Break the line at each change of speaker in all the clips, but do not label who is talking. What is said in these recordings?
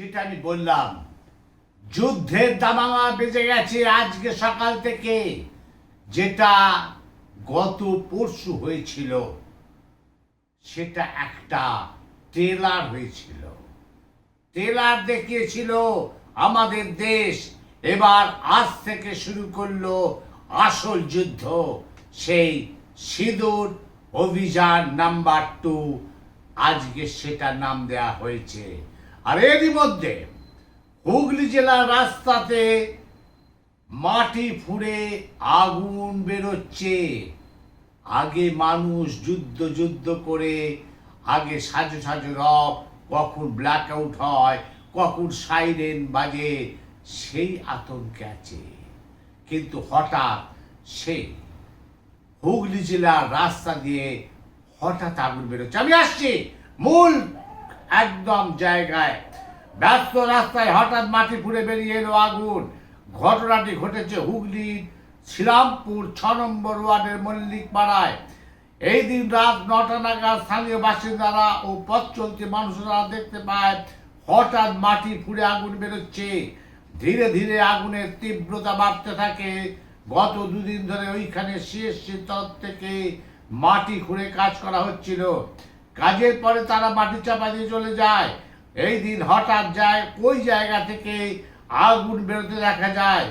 যেটা আমি বললাম, যুদ্ধের দামামা বেজে গেছে আজকে সকাল থেকে। যেটা গত পরশু হয়েছিল, সেটা একটা ট্রেলার হয়েছিল। ট্রেলার দেখিয়েছিল আমাদের দেশ এবার আজ থেকে শুরু করল আসল যুদ্ধ, সেই সিঁদুর অভিযান নাম্বার টু। আজকে সেটা নাম দেয়া হয়েছে। আর এরই মধ্যে হুগলি জেলার রাস্তাতে মাটি ফুঁড়ে আগুন বেরোচ্ছে। আগে মানুষ যুদ্ধ যুদ্ধ করে, আগে সাজো সাজো রব, কখন ব্ল্যাক আউট হয়, কখন সাইরেন বাজে, সেই আতঙ্কে আছে। কিন্তু হঠাৎ সে হুগলি জেলার রাস্তা দিয়ে হঠাৎ আগুন বেরোচ্ছে। আমি আসছি, মূল একদম জায়গায়। ব্যস্ত রাস্তায় হঠাৎ মাটি ফুঁড়ে বেরিয়ে এলো আগুন। ঘটনাটি ঘটেছে হুগলির শ্রীরামপুর, ছ নম্বর ওয়ার্ডের মল্লিক পাড়ায় এই দিন রাত নটা নাগাদ স্থানীয় বাসিন্দারা ও পথ চলতি মানুষরা দেখতে পায়, হঠাৎ মাটি ফুঁড়ে আগুন বেরোচ্ছে। ধীরে ধীরে আগুনের তীব্রতা বাড়তে থাকে। গত দুদিন ধরে ওইখানে সিএসসি তরফ থেকে মাটি খুঁড়ে কাজ করা হচ্ছিল। কাজের পরে তারা মাটি চাপা দিয়ে চলে যায়। এই দিন হঠাৎ যায়, ওই জায়গা থেকে আগুন বেরোতে দেখা যায়।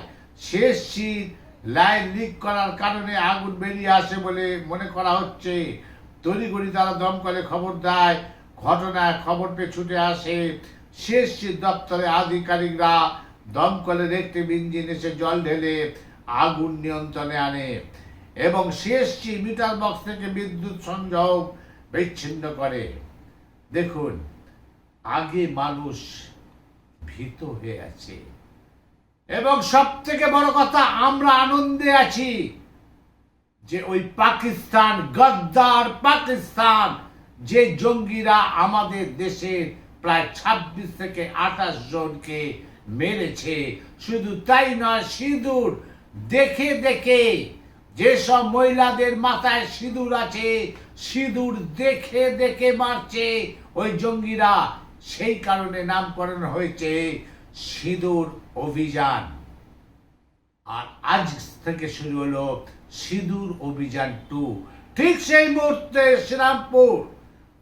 শেষ শীত, লাইন লিক করার কারণে আগুন বেরিয়ে আসে বলে মনে করা হচ্ছে। তড়িঘড়ি তারা দমকলে খবর দেয়, ঘটনায় খবর পেয়ে ছুটে আসে। শেষ শীত দপ্তরে আধিকারিকরা দমকলের একটি ইঞ্জিন এসে জল ঢেলে আগুন নিয়ন্ত্রণে আনে। এবং সিএসসি মিটার বক্স থেকে বিদ্যুৎ সংযোগ বিচ্ছিন্ন করে। দেখুন, আগে মানুষ ভীত হয়ে আছে। এবং সব থেকে বড় কথা, আমরা আনন্দে আছি যে ওই পাকিস্তান, গদ্দার পাকিস্তান, যে জঙ্গিরা আমাদের দেশের প্রায় ছাব্বিশ থেকে আঠাশ জনকে মেরেছে। শুধু তাই নয়, সিঁদুর দেখে দেখে যেসব মহিলাদের মাথায় সিঁদুর আছে, সিঁদুর দেখে দেখে মারছে, ওই জঙ্গিরা, সেই কারণে নামকরণ হয়েছে সিঁদুর অভিযান। আর আজ থেকে শুরু হলো সিঁদুর অভিযান টু। ঠিক সেই মুহূর্তে শ্রীরামপুর,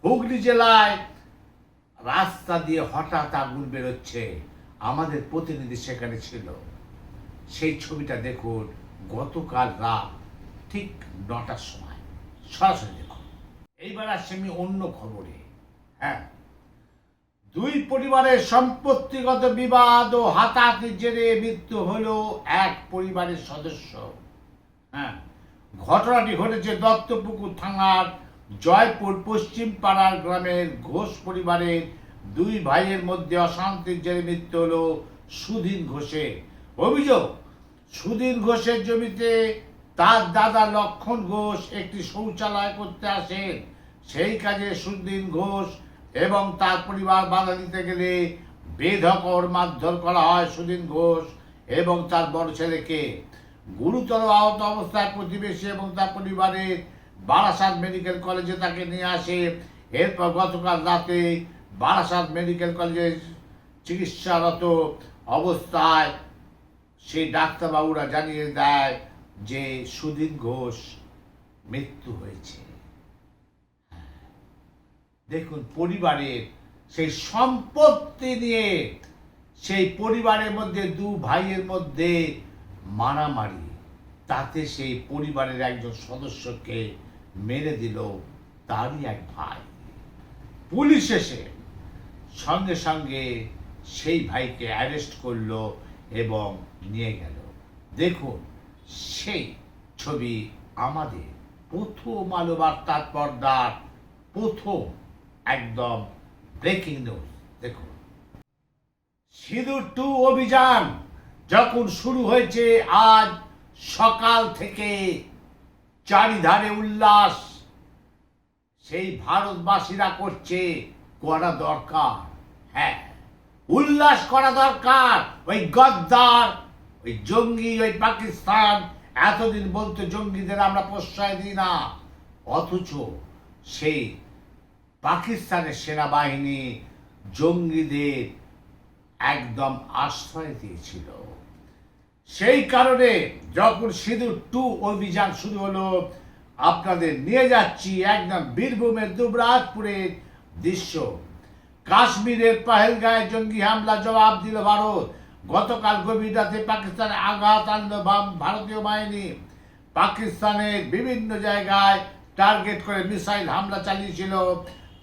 হুগলি জেলায় রাস্তা দিয়ে হঠাৎ আগুন বেরোচ্ছে। আমাদের প্রতিনিধি সেখানে ছিল। সেই ছবিটা দেখুন, গতকাল রাত। ঠিক নটার সময়। সরাসরি দেখুন। এইবার আসছে আমি অন্য খবরে। হ্যাঁ। দুই পরিবারের সম্পত্তিগত বিবাদ ও হাতাহাতির জেরে মৃত্যু হল এক পরিবারের সদস্য। হ্যাঁ। ঘটনাটি ঘটেছে দত্তপুকুর থানার জয়পুর পশ্চিম পাড়ার গ্রামের ঘোষ পরিবারের দুই ভাইয়ের মধ্যে অশান্তির জেরে মৃত্যু হল সুধীন ঘোষের। অভিযোগ সুধীন ঘোষের জমিতে তার দাদা লক্ষণ ঘোষ একটি শৌচালয় করতে আসেন সেই কাজে সুধীন ঘোষ এবং তার পরিবার বাধা দিতে গেলে বেধকর মারধর করা হয় সুধীন ঘোষ এবং তার বড় ছেলেকে। গুরুতর আহত অবস্থায় প্রতিবেশী এবং তার পরিবারের বারাসাত মেডিকেল কলেজে তাকে নিয়ে আসে। এরপর গতকাল রাতে বারাসাত মেডিকেল কলেজে চিকিৎসারত অবস্থায় সেই ডাক্তারবাবুরা জানিয়ে দেয় যে সুধীন ঘোষ মৃত্যু হয়েছে। দেখুন পরিবারের সেই সম্পত্তি নিয়ে সেই পরিবারের মধ্যে দু ভাইয়ের মধ্যে মারামারি, তাতে সেই পরিবারের একজন সদস্যকে মেরে দিল তারই এক ভাই। পুলিশ এসে সঙ্গে সঙ্গে সেই ভাইকে অ্যারেস্ট করল এবং নিয়ে গেল। দেখুন সেই ছবি আমাদের প্রথম আলো বার্তার পর্দার প্রথম একদম ব্রেকিং নিউজ দেখুন। সিঁদুর টু অভিযান যখন শুরু হয়েছে, আজ সকাল থেকে চারিধারে উল্লাস। সেই ভারতবাসীরা করছে, করা দরকার। হ্যাঁ উল্লাস করা দরকার। ওই গদ্দার ওই জঙ্গি, ওই পাকিস্তান, এতদিন বলতো জঙ্গিদের আমরা প্রশ্রয় দিই না। অথচ সেই পাকিস্তানের সেনাবাহিনী জঙ্গিদের একদম আশ্রয় দিয়েছিল। সেই কারণে যখন সিঁদুর টু অভিযান শুরু হলো, আপনাদের নিয়ে যাচ্ছি একদম বীরভূমের দুবরাজপুরের দৃশ্য। কাশ্মীরের পাহেলগাঁয়ে জঙ্গি হামলা জবাব দিল ভারত। গতকাল গভীর রাতে পাকিস্তানে আঘাত আনল ভারতীয় বাহিনী। পাকিস্তানের বিভিন্ন জায়গায় টার্গেট করে মিসাইল হামলা চালিয়েছিল।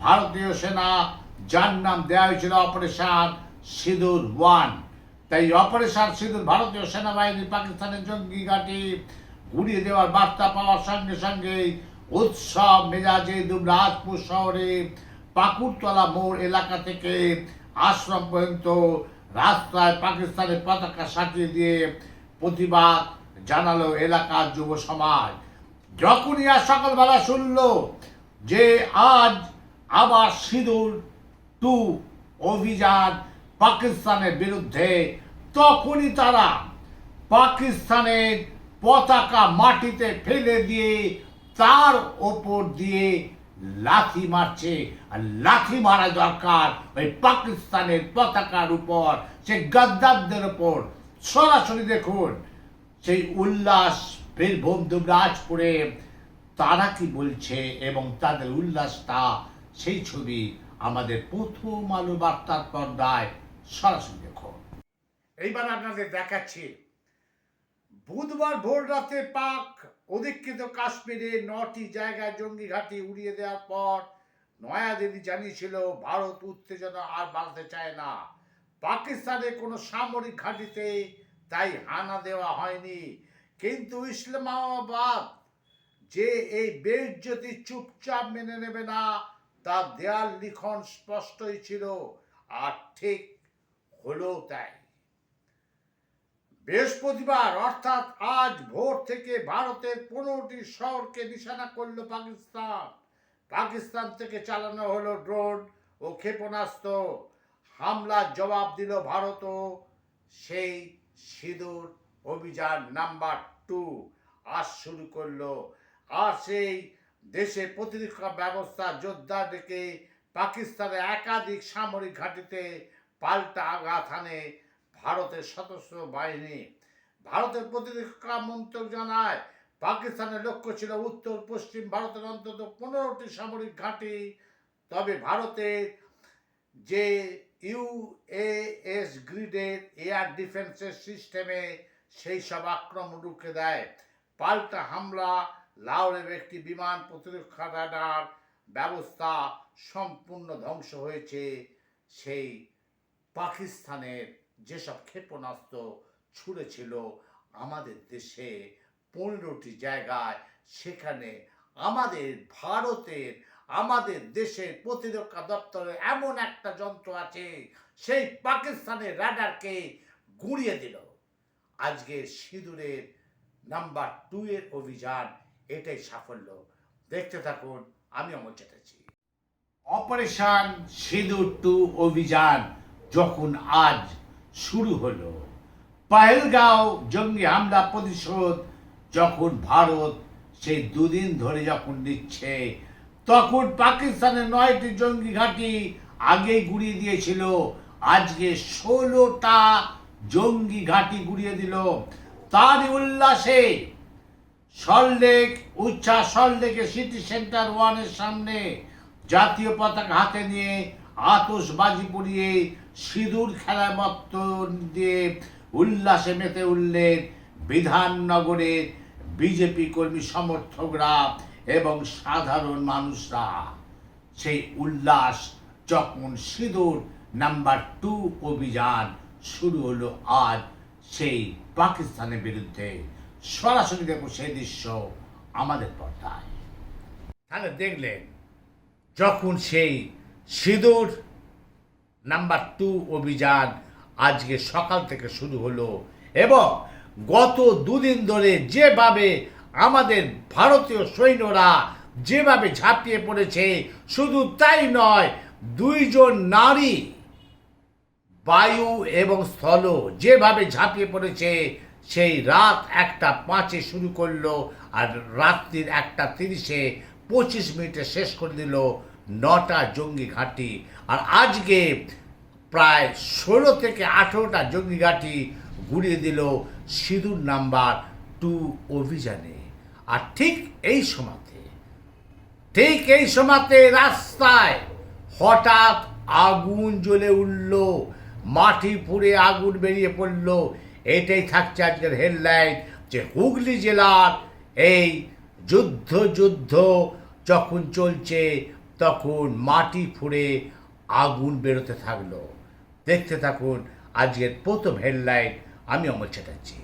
ভারতীয় সেনা, যার নাম দেওয়া হয়েছিল অপারেশন সিঁদুর ওয়ান। তাই অপারেশন সিঁদুর ভারতীয় সেনাবাহিনী পাকিস্তানের জঙ্গি ঘাঁটি গুড়িয়ে দেওয়ার বার্তা পাওয়ার সঙ্গে সঙ্গে উৎসব মেজাজে দুবরাজপুর শহরে পাকুড়তলা মোড় এলাকা থেকে আশ্রম পর্যন্ত রাস্তায় পাকিস্তানের পতাকা সাজিয়ে দিয়ে প্রতিবাদ জানালো এলাকার যুব সমাজ। যখনই আর সকালবেলা শুনল যে আজ আবার সিঁদুর, টু অভিযান পাকিস্তানের বিরুদ্ধে, তখনই তারা পাকিস্তানের পতাকা মাটিতে ফেলে দিয়ে তার ওপর দিয়ে লাথি মারছে, আর লাথি মারা দরকার ওই পাকিস্তানের পতাকার উপর সে গদ্দারদের উপর। সরাসরি দেখুন, সেই উল্লাস বীরভূম দুবরাজপুরে তারা কি বলছে এবং তাদের উল্লাসটা, সেই ছবি আমাদের প্রথম আলো বার্তার পর্দায় সরাসরি দেখুন। এইবার আপনাদের দেখাচ্ছি। বুধবার ভোর রাতে পাক অধিকৃত কাশ্মীরে নটি জায়গায় জঙ্গি ঘাঁটি উড়িয়ে দেওয়ার পর নয়াদিল্লি জানিয়েছিল, ভারত উত্তেজনা আর বাড়তে চায় না। পাকিস্তানে কোনো সামরিক ঘাঁটিতে তাই হানা দেওয়া হয়নি। কিন্তু ইসলামাবাদ, যে এই বেজ্জতি চুপচাপ মেনে নেবে না, তার দেয়াল লিখন স্পষ্টই ছিল, আর ঠিক হলো তাই। বৃহস্পতিবার, অর্থাৎ আজ ভোর থেকে ভারতের পনেরোটি শহরকে নিশানা করল পাকিস্তান। পাকিস্তান থেকে চালানো হলো ড্রোন ও ক্ষেপণাস্ত্র। হামলার জবাব দিল ভারতও সেই সিঁদুর অভিযান নাম্বার টু। আজ শুরু করল। আর সেই দেশে প্রতিরক্ষা ব্যবস্থা জোরদার ডেকে পাকিস্তানের একাধিক সামরিক ঘাঁটিতে পাল্টা আঘাত হানে ভারতের সশস্ত্র বাহিনী ভারতের প্রতিরক্ষা মন্ত্রক জানায়, পাকিস্তানের লক্ষ্য ছিল উত্তর, পশ্চিম ভারতের অন্তত পনেরোটি সামরিক ঘাঁটি। তবে ভারতের যে ইউএএস গ্রিডের এয়ার ডিফেন্সের সিস্টেমে সেই সব আক্রমণ রুখে দেয়। পাল্টা হামলা, লাহোরের একটি বিমান প্রতিরক্ষা রাডার ব্যবস্থা সম্পূর্ণ ধ্বংস হয়েছে সেই পাকিস্তানের যেসব ক্ষেপণাস্ত্র ছুঁড়েছিল আমাদের দেশে পনেরোটি জায়গায়, সেখানে আমাদের ভারতের, আমাদের দেশের প্রতিরক্ষা দপ্তরে এমন একটা যন্ত্র আছে, সেই পাকিস্তানের রাডারকে গুঁড়িয়ে দিল। আজকে সিঁদুরের নাম্বার টু এর অভিযান এটাই সাফল্য। দেখতে থাকুন, আমি অমর চ্যাটার্জি। অপারেশন সিঁদুর টু অভিযান যখন আজ শুরু হলো। পাহেলগাঁও জঙ্গি হামলা প্রতিশোধ যখন ভারত সেই দুদিন ধরে যখন নিচ্ছে, তখন পাকিস্তানের নয়টি জঙ্গি ঘাঁটি আগেই গুড়িয়ে দিয়েছিল। আজকে ষোলোটা জঙ্গি ঘাঁটি গুড়িয়ে দিল। তারই উল্লাসে সল্টলেক উচ্চা সল্টলেকের সিটি সেন্টার ওয়ানের সামনে জাতীয় পতাকা হাতে নিয়ে আতশবাজি পরিয়ে সিঁদুর খেলায় মত্ত দিয়ে উল্লাসে মেতে উঠলেন বিধাননগরের বিজেপি কর্মী সমর্থকরা এবং সাধারণ মানুষরা। সেই উল্লাস, যখন সিঁদুর নাম্বার টু অভিযান শুরু হলো, আজ সেই পাকিস্তানের বিরুদ্ধে। সরাসরি দেখো সেই দৃশ্য আমাদের পর্দায়। তাহলে দেখলেন, যখন সেই সিঁদুর নাম্বার টু অভিযান আজকে সকাল থেকে শুরু হলো এবং গত দুদিন ধরে যেভাবে আমাদের ভারতীয় সৈন্যরা যেভাবে ঝাঁপিয়ে পড়েছে, শুধু তাই নয়, দুইজন নারী, বায়ু এবং স্থল যেভাবে ঝাঁপিয়ে পড়েছে, সেই রাত একটা পাঁচে শুরু করল আর রাত্রির একটা তিরিশে পঁচিশ মিনিটে শেষ করে দিল। নটা জঙ্গি ঘাঁটি। আর আজকে প্রায় ষোলো থেকে আঠেরোটা জঙ্গি ঘাঁটি গুড়িয়ে দিল সিঁদুর নাম্বার টু অভিযানে। আর ঠিক এই সময়তে, ঠিক এই সময়তে রাস্তায় হঠাৎ আগুন জ্বলে উঠল, মাটি পুড়ে আগুন বেরিয়ে পড়ল। এটাই থাকছে আজকের হেডলাইন যে হুগলি জেলার এই যুদ্ধ যুদ্ধ যখন চলছে তখন মাটি ফুড়ে আগুন বেরোতে থাকল। দেখতে থাকুন আজকের প্রথম হেডলাইন আমি অমর চ্যাটার্জি।